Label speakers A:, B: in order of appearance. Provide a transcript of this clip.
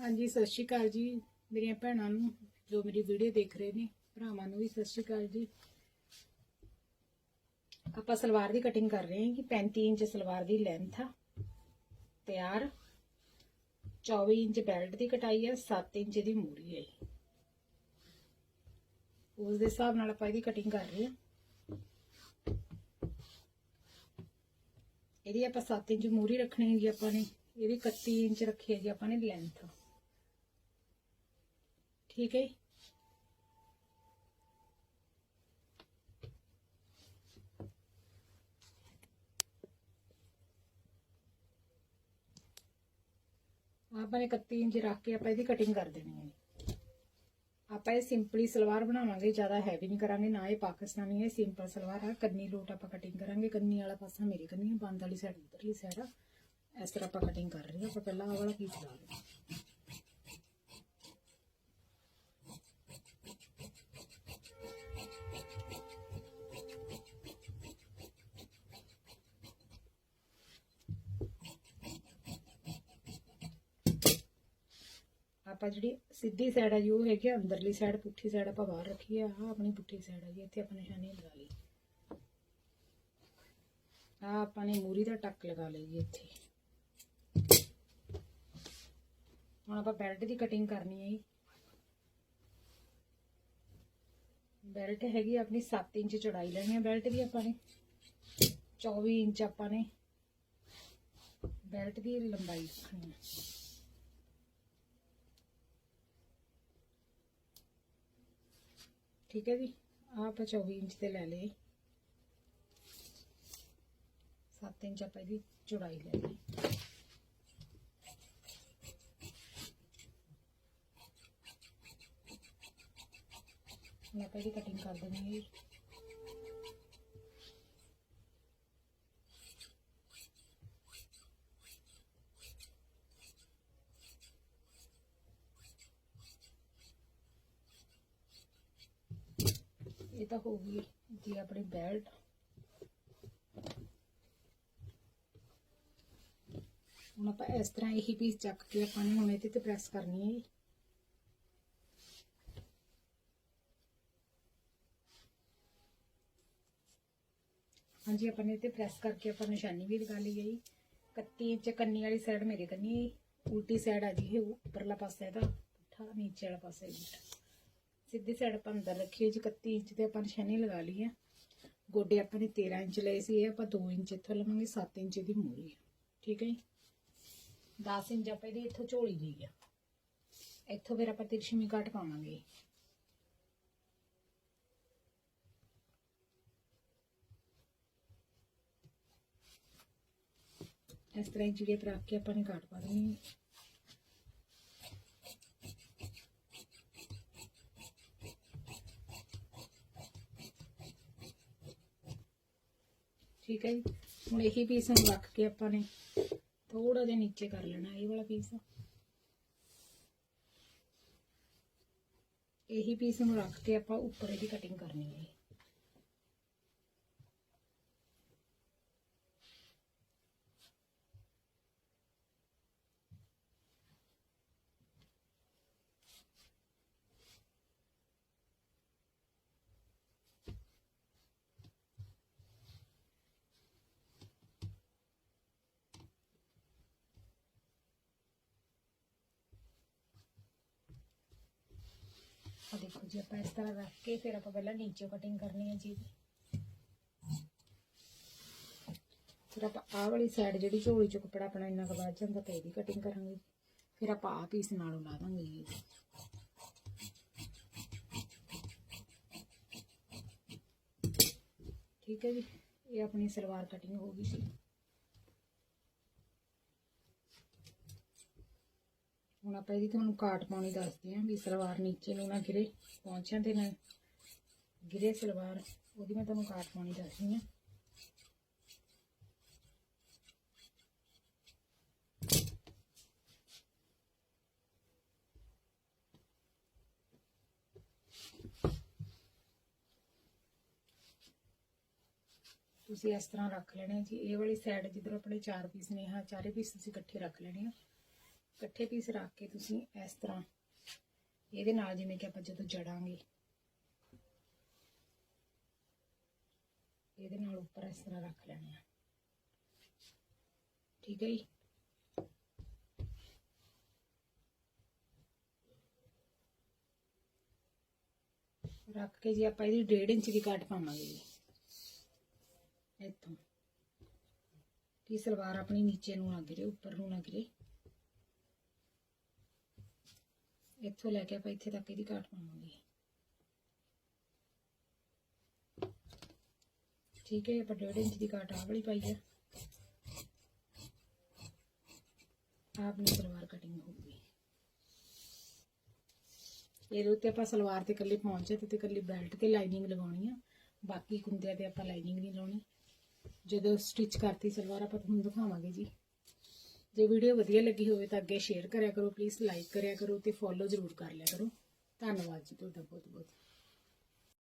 A: ਹਾਂਜੀ, ਸਤਿ ਸ਼੍ਰੀ ਅਕਾਲ ਜੀ। ਮੇਰੀਆਂ ਭੈਣਾਂ ਨੂੰ ਜੋ ਮੇਰੀ ਵੀਡੀਓ ਦੇਖ ਰਹੇ ਨੇ, ਭਰਾਵਾਂ ਨੂੰ ਵੀ ਸਤਿ ਸ਼੍ਰੀ ਅਕਾਲ ਜੀ। ਆਪਾਂ ਸਲਵਾਰ ਦੀ ਕਟਿੰਗ ਕਰ ਰਹੇ ਹਾਂ ਕਿ 35 ਇੰਚ ਸਲਵਾਰ ਦੀ ਲੈਂਥ ਆ। ਤਿਆਰ। 24 ਇੰਚ ਬੈਲਟ ਦੀ ਕਟਾਈ ਹੈ 7 ਇੰਚ ਦੀ ਮੂਰੀ ਹੈ ਉਸ ਦੇ ਹਿਸਾਬ ਨਾਲ ਆਪਾਂ ਇਹਦੀ ਕਟਿੰਗ ਕਰ ਰਹੇ ਹਾਂ। ਇਹਦੀ ਆਪਾਂ 7 ਇੰਚ ਮੂਰੀ ਰੱਖਣੀ ਹੈ ਜੀ ਆਪਾਂ ਨੇ, ਇਹਦੀ 31 ਇੰਚ ਰੱਖੀ ਹੈ ਜੀ ਆਪਾਂ ਨੇ ਲੈਂਥ ਠੀਕ ਹੈ ਆਪਾਂ ਨੇ 31 ਇੰਚ ਰੱਖ ਕੇ ਆਪਾਂ ਇਹਦੀ ਕਟਿੰਗ ਕਰ ਦੇਣੀ ਹੈ ਆਪਾਂ ਇਹ ਸਿੰਪਲੀ ਸਲਵਾਰ ਬਣਾਵਾਂਗੇ, ਜ਼ਿਆਦਾ ਹੈਵੀ ਨਹੀਂ ਕਰਾਂਗੇ, ਨਾ ਇਹ ਪਾਕਿਸਤਾਨੀ ਹੈ ਸਿੰਪਲ ਸਲਵਾਰ ਆ। ਕੰਨੀ ਲੋਟ ਆਪਾਂ ਕਟਿੰਗ ਕਰਾਂਗੇ। ਕੰਨੀ ਵਾਲਾ ਪਾਸਾ ਮੇਰੀ ਕੰਨੀ ਹੈ ਬੰਦ ਵਾਲੀ ਸਾਈਡ ਉਧਰਲੀ ਸਾਈਡ ਆ। ਇਸ ਤਰ੍ਹਾਂ ਆਪਾਂ ਕਟਿੰਗ ਕਰ ਰਹੇ ਹਾਂ। ਆਪਾਂ ਪਹਿਲਾਂ ਆਹ ਵਾਲਾ ਪੀਸ ਲਾ ਲਵਾਂਗੇ ਆਪਾਂ ਜਿਹੜੀ ਸਿੱਧੀ ਸਾਈਡ ਆ ਜੀ, ਉਹ ਹੈਗੀ ਅੰਦਰਲੀ ਸਾਈਡ ਪੁੱਠੀ ਸਾਈਡ ਆਪਾਂ ਬਾਹਰ ਰੱਖੀ ਆ ਆਹ ਆਪਣੀ ਪੁੱਠੀ ਸਾਈਡ ਹੈ ਜੀ, ਇੱਥੇ ਆਪਾਂ ਨਿਸ਼ਾਨੀ ਲਗਾ ਲਈ। ਆ ਆਪਾਂ ਨੇ ਮੂਰੀ ਦਾ ਟੱਕ ਲਗਾ ਲਈ ਜੀ ਇੱਥੇ। ਹੁਣ ਆਪਾਂ ਬੈਲਟ ਦੀ ਕਟਿੰਗ ਕਰਨੀ ਹੈ ਜੀ। ਬੈਲਟ ਹੈਗੀ ਆਪਣੀ 7 ਇੰਚ ਚੌੜਾਈ ਲੈਣੀ ਹੈ ਬੈਲਟ ਦੀ ਆਪਾਂ ਨੇ। 24 ਇੰਚ ਆਪਾਂ ਨੇ। ਬੈਲਟ ਦੀ ਲੰਬਾਈ ਰੱਖਣੀ ਹੈ ਠੀਕ ਹੈ ਜੀ ਆਹ ਆਪਾਂ 24 ਇੰਚ ਤੇ ਲੈ ਲਏ 7 ਇੰਚ ਆਪਾਂ ਇਹਦੀ ਚੌੜਾਈ ਲੈ ਲਈ ਹੁਣ ਆਪਾਂ ਇਹਦੀ ਕਟਿੰਗ ਕਰ ਦੇਣੀ ਹੈ ਇਹ ਤਾਂ ਹੋ ਗਈ ਜੀ ਆਪਣੀ ਬੈਲਟ ਹੁਣ ਆਪਾਂ ਇਸ ਤਰ੍ਹਾਂ ਇਹੀ ਪੀਸ ਚੱਕ ਕੇ ਆਪਾਂ ਨੇ ਹੁਣ ਇਹਦੇ ਤੇ ਪ੍ਰੈਸ ਕਰਨੀ ਹੈ ਹਾਂਜੀ, ਆਪਾਂ ਨੇ ਤੇ ਪ੍ਰੈਸ ਕਰਕੇ ਆਪਾਂ ਨਿਸ਼ਾਨੀ ਵੀ ਲਗਾ ਲਈ ਹੈ ਜੀ। 31 ਇੰਚ ਕੰਨੀ ਵਾਲੀ ਸਾਈਡ ਮੇਰੇ ਕੰਨੀ ਹੈ ਜੀ। ਉਲਟੀ ਸਾਈਡ ਆ ਜੀ, ਇਹ ਉੱਪਰਲਾ ਪਾਸਾ ਇਹਦਾ। ਪੁੱਠਾ, ਨੀਚੇ ਵਾਲਾ ਪਾਸਾ ਹੈ ਸਿੱਧੀ ਸਾਈਡ ਆਪਾਂ ਅੰਦਰ ਰੱਖੀਏ ਜੀ 31 ਇੰਚ ਤੇ ਆਪਾਂ ਨਿਸ਼ਾਨੀ ਲਗਾ ਲਈ ਹੈ ਗੋਡੇ ਆਪਾਂ ਨੇ 13 ਇੰਚ ਲਏ ਸੀ, ਇਹ ਆਪਾਂ 2 ਇੰਚ ਇੱਥੋਂ ਲਵਾਂਗੇ 7 ਇੰਚ ਦੀ ਮੂਰੀ ਹੈ ਠੀਕ ਹੈ ਜੀ? 10 ਇੰਚ ਆਪਾਂ ਇਹਦੀ ਇੱਥੋਂ ਝੋਲੀ ਦੀ ਆ। ਇੱਥੋਂ ਫਿਰ ਆਪਾਂ ਤਿਰਛੀ ਕੱਟ ਪਾਵਾਂਗੇ। ਇਸ ਤਰ੍ਹਾਂ ਹੀ ਜਿਹੜੇ ਰੱਖ ਆਪਾਂ ਨੇ ਕੱਟ ਪਾ ਠੀਕ ਹੈ ਜੀ। ਹੁਣ ਇਹੀ ਪੀਸ ਨੂੰ ਰੱਖ ਕੇ ਆਪਾਂ ਨੇ ਥੋੜਾ ਜਿਹਾ ਨੀਚੇ ਕਰ ਲੈਣਾ, ਇਹ ਵਾਲਾ ਪੀਸ ਇਹੀ ਪੀਸ ਨੂੰ ਰੱਖ ਕੇ ਆਪਾਂ ਉੱਪਰ ਇਹਦੀ ਕਟਿੰਗ ਕਰਨੀ ਹੈ ਆ ਦੇਖੋ ਜੀ, ਆਪਾਂ ਇਸ ਤਰ੍ਹਾਂ ਰੱਖ ਕੇ ਫਿਰ ਆਪਾਂ ਪਹਿਲਾਂ ਨੀਚੇ ਕਟਿੰਗ ਕਰਨੀ ਹੈ ਜੀ ਫਿਰ ਆਪਾਂ ਆਹ ਵਾਲੀ ਸਾਈਡ ਜਿਹੜੀ ਝੋਲੀ ਚੋਂ ਕੱਪੜਾ ਆਪਣਾ ਇੰਨਾ ਕੁ ਵੱਧ ਜਾਂਦਾ, ਤਾਂ ਇਹਦੀ ਕਟਿੰਗ ਕਰਾਂਗੇ। ਫਿਰ ਆਪਾਂ ਆਹ ਪੀਸ ਨਾਲੋਂ ਲਾ ਦਾਂਗੇ। ਜੀ ਠੀਕ ਹੈ ਜੀ, ਇਹ ਆਪਣੀ ਸਲਵਾਰ ਕਟਿੰਗ ਹੋ ਗਈ ਸੀ। ਹੁਣ ਆਪਾਂ ਇਹਦੀ ਤੁਹਾਨੂੰ ਕਾਟ ਪਾਉਣੀ ਦੱਸਦੇ ਹਾਂ ਵੀ ਸਲਵਾਰ ਨੀਚੇ ਨੂੰ ਨਾ ਗਿਰੇ ਪਹੁੰਚਿਆਂ ਤੇ ਨਾ ਗਿਰੇ ਸਲਵਾਰ, ਉਹਦੀ ਮੈਂ ਤੁਹਾਨੂੰ ਕਾਟ ਪਾਉਣੀ ਦੱਸਦੀ ਹਾਂ। ਤੁਸੀਂ ਇਸ ਤਰ੍ਹਾਂ ਰੱਖ ਲੈਣੇ ਜੀ, ਇਹ ਵਾਲੀ ਸਾਈਡ ਜਿੱਧਰ ਆਪਣੇ ਚਾਰ ਪੀਸ ਨੇ, ਹਾਂ, ਚਾਰੇ ਪੀਸ ਤੁਸੀਂ ਇਕੱਠੇ ਰੱਖ ਲੈਣੇ ਆ। ਇਕੱਠੇ ਪੀਸ ਰੱਖ ਕੇ ਤੁਸੀਂ ਇਸ ਤਰ੍ਹਾਂ ਇਹਦੇ ਨਾਲ ਜਿਵੇਂ ਕਿ ਆਪਾਂ ਜਦੋਂ ਜੜਾਂਗੇ। ਇਹਦੇ ਨਾਲ ਉੱਪਰ ਇਸ ਤਰ੍ਹਾਂ ਰੱਖ ਲੈਣੇ। ਆ ਠੀਕ ਹੈ ਜੀ? ਰੱਖ ਕੇ ਜੀ ਆਪਾਂ ਇਹਦੀ 1.5 ਇੰਚ ਦੀ ਕੱਟ ਪਾਵਾਂਗੇ ਜੀ। ਇੱਥੋਂ। ਕਿ ਸਲਵਾਰ ਆਪਣੀ ਨੀਚੇ ਨੂੰ ਨਾ ਗਿਰੇ, ਉੱਪਰ ਨੂੰ ਨਾ ਗਿਰੇ। ਇੱਥੋਂ ਲੈ ਕੇ ਆਪਾਂ ਇੱਥੇ ਤੱਕ ਇਹਦੀ ਕਾਟ ਪਾਵਾਂਗੇ। ਠੀਕ ਹੈ, ਆਪਾਂ 1.5 ਇੰਚ ਦੀ ਕਾਟ ਆਹ ਵਾਲੀ ਪਾਈ ਹੈ। ਆਹ ਆਪਣੀ ਸਲਵਾਰ ਕਟਿੰਗ ਹੋਊਗੀ ਇਹਦੇ ਉੱਤੇ ਆਪਾਂ ਸਲਵਾਰ ਤੇ ਇਕੱਲੇ ਪਹੁੰਚੇ ਤੇ ਇਕੱਲੀ ਬੈਲਟ ਤੇ ਲਾਈਨਿੰਗ ਲਗਾਉਣੀ ਆ। ਬਾਕੀ ਕੁੰਦਿਆਂ ਤੇ ਆਪਾਂ ਲਾਈਨਿੰਗ ਨਹੀਂ ਲਾਉਣੀ। ਜਦੋਂ ਸਟਿਚ ਕਰਤੀ ਸਲਵਾਰ ਆਪਾਂ ਤੁਹਾਨੂੰ ਦਿਖਾਵਾਂਗੇ ਜੀ। ਜੇ ਵੀਡੀਓ ਵਧੀਆ ਲੱਗੀ ਹੋਵੇ ਤਾਂ ਅੱਗੇ ਸ਼ੇਅਰ ਕਰਿਆ ਕਰੋ ਪਲੀਜ਼ ਲਾਈਕ ਕਰਿਆ ਕਰੋ ਤੇ ਫੋਲੋ ਜ਼ਰੂਰ ਕਰ ਲਿਆ ਕਰੋ। ਧੰਨਵਾਦ ਜੀ ਤੁਹਾਡਾ ਬਹੁਤ ਬਹੁਤ